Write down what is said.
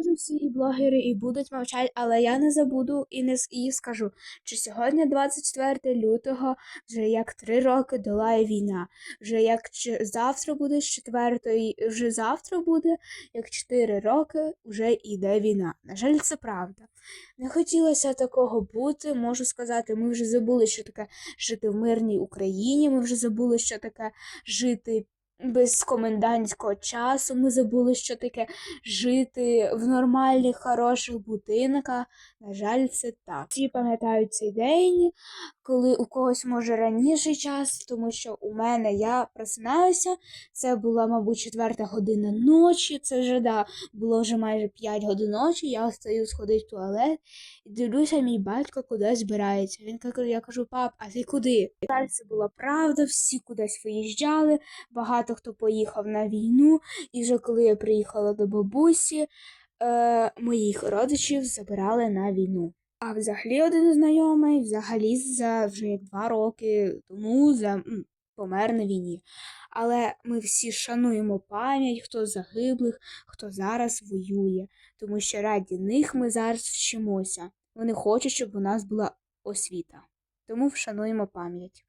Може, всі і блогери і будуть мовчати, але я не забуду і не і скажу, що сьогодні, 24 лютого, вже як три роки долає війна. Вже як завтра буде з четвертої, вже завтра буде, як чотири роки вже йде війна. На жаль, це правда. Не хотілося такого бути. Можу сказати, ми вже забули, що таке жити в мирній Україні. Ми вже забули, що таке жити без комендантського часу. Ми забули, що таке жити в нормальних, хороших будинках. На жаль, це так. Всі пам'ятають цей день, коли у когось може раніше час, тому що у мене я просиналася. Це була, мабуть, четверта година ночі. Це вже да, було вже майже 5 годин ночі. Я стою сходить в туалет і дивлюся, мій батько кудись збирається. Він каже, я кажу, пап, а ти куди? Це була правда, всі кудись виїжджали, багато хто поїхав на війну, і вже коли я приїхала до бабусі, е, моїх родичів забирали на війну. А взагалі один знайомий, взагалі за вже два роки тому за, помер на війні. Але ми всі шануємо пам'ять, хто загиблих, хто зараз воює, тому що раді них ми зараз вчимося. Вони хочуть, щоб у нас була освіта. Тому вшануємо пам'ять.